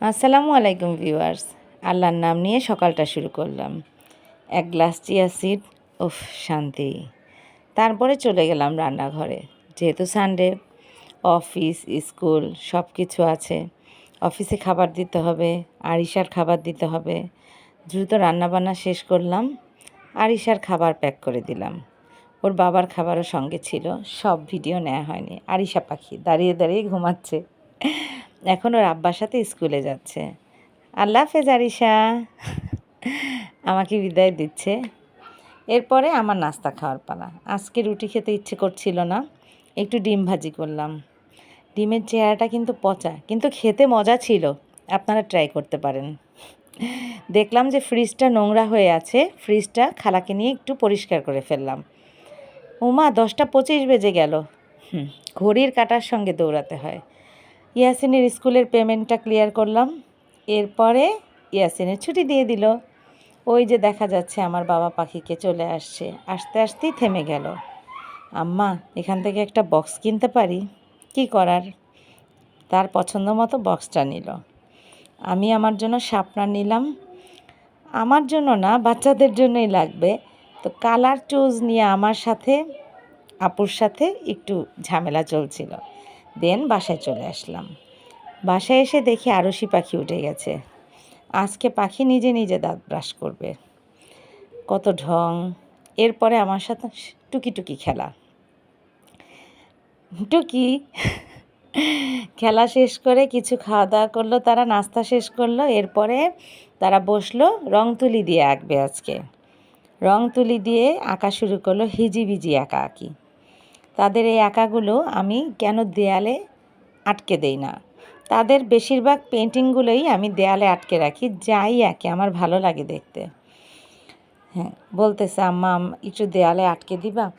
আসসালামু আলাইকুম ভিউয়ার্স। আল্লাহর নাম নিয়ে সকালটা শুরু করলাম। এক গ্লাস চিয়া সিড, উফ, শান্তি। তারপরে চলে গেলাম রান্নাঘরে। যেহেতু সানডে অফিস, স্কুল সব কিছু আছে। অফিসে খাবার দিতে হবে, আরিশার খাবার দিতে হবে। দ্রুত রান্নাবান্না শেষ করলাম, আরিশার খাবার প্যাক করে দিলাম। ওর বাবার খাবারও সঙ্গে ছিল, সব ভিডিও নেওয়া হয়নি। আরিশা পাখি দাঁড়িয়ে দাঁড়িয়ে ঘুমাচ্ছে। এখন ওর আব্বার সাথে স্কুলে যাচ্ছে। আল্লাহ হাফেজ, আরিশা। আমাকে বিদায় দিচ্ছে। এরপরে আমার নাস্তা খাওয়ার পালা। আজকে রুটি খেতে ইচ্ছে করছিল না। একটু ডিম ভাজি করলাম। ডিমের চেহারাটা কিন্তু পচা, কিন্তু খেতে মজা ছিল। আপনারা ট্রাই করতে পারেন। দেখলাম যে ফ্রিজটা নোংরা হয়ে আছে। ফ্রিজটা খালাকে নিয়ে একটু পরিষ্কার করে ফেললাম। উমা, দশটা পঁচিশ বেজে গেল। ঘড়ির কাটার সঙ্গে দৌড়াতে হয়। ইয়াসিনের স্কুলের পেমেন্টটা ক্লিয়ার করলাম। এরপরে ইয়াসিনের ছুটি দিয়ে দিল। ওই যে দেখা যাচ্ছে আমার বাবা পাখিকে চলে আসছে। আসতে আসতেই থেমে গেল। আম্মা, এখান থেকে একটা বক্স কিনতে পারি? কি করার? তার পছন্দ মতো বক্সটা নিল। আমি আমার জন্য শাপনার নিলাম। আমার জন্য না, বাচ্চাদের জন্যই লাগবে। তো কালার চুজ নিয়ে আমার সাথে, আপুর সাথে একটু ঝামেলা চলছিল। দেন বাসায় চলে আসলাম। বাসায় এসে দেখি আরশি পাখি উঠে গেছে। আজকে পাখি নিজে নিজে দাঁত ব্রাশ করবে। কত ঢং। এরপরে আমার সাথে টুকি টুকি খেলা। টুকি? খেলা শেষ করে কিছু খাওয়া দাওয়া করল, তারা নাস্তা শেষ করল, এরপরে তারা বসল রং তুলি দিয়ে আঁকবে আজকে। রং তুলি দিয়ে আঁকা শুরু করল হিজিবিজি আঁকা আঁকি তাদের এই আঁকাগুলো আমি কেন দেয়ালে আটকে দেই না? তাদের বেশিরভাগ পেন্টিংগুলোই আমি দেয়ালে আটকে রাখি, যাই আঁকে, আমার ভালো লাগে দেখতে। হ্যাঁ বলতেছে, আম্মা একটু দেয়ালে আটকে দিবা?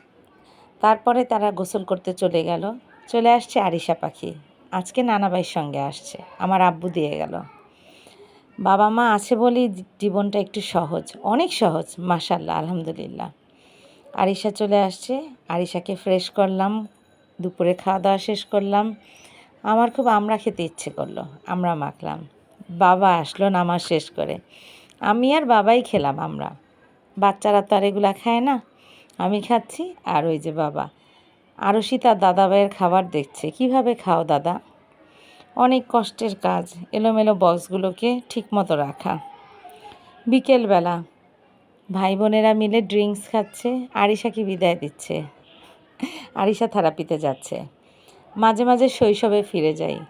তারপরে তারা গোসল করতে চলে গেল। চলে আসছে আরিশা পাখি। আজকে নানাবাইয়ের সঙ্গে আসছে। আমার আব্বু দিয়ে গেল। বাবা মা আছে বলেই জীবনটা একটু সহজ। অনেক সহজ মাসাল্লাহ আলহামদুলিল্লাহ। আরিশা চলে আসছে। আরিশাকে ফ্রেশ করলাম, দুপুরে খাওয়া দাওয়া শেষ করলাম। আমার খুব আমরা খেতে ইচ্ছে করল, আমরা মাখলাম। বাবা আসলো নামাজ শেষ করে। আমি আর বাবাই খেলাম আমরা। বাচ্চারা তো আর এগুলা খায় না। আমি খাচ্ছি আর ওই যে বাবা। আরও তার দাদাভাইয়ের খাবার দেখছে। কীভাবে খাও দাদা? অনেক কষ্টের কাজ। এলোমেলো বক্সগুলোকে ঠিক মতো রাখা। বিকেলবেলা ভাই বোনেরা মিলে ড্রিঙ্কস খাচ্ছে, আরিশাকে বিদায় দিচ্ছে। আরিশা থেরাপিতে যাচ্ছে। মাঝে মাঝে শৈশবে ফিরে যাই।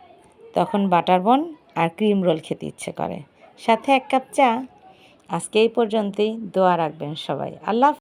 তখন বাটার বন আর ক্রিম রোল খেতে ইচ্ছে করে। সাথে এক কাপ চা। আজকে এই পর্যন্তই। দোয়া রাখবেন সবাই। আল্লাহ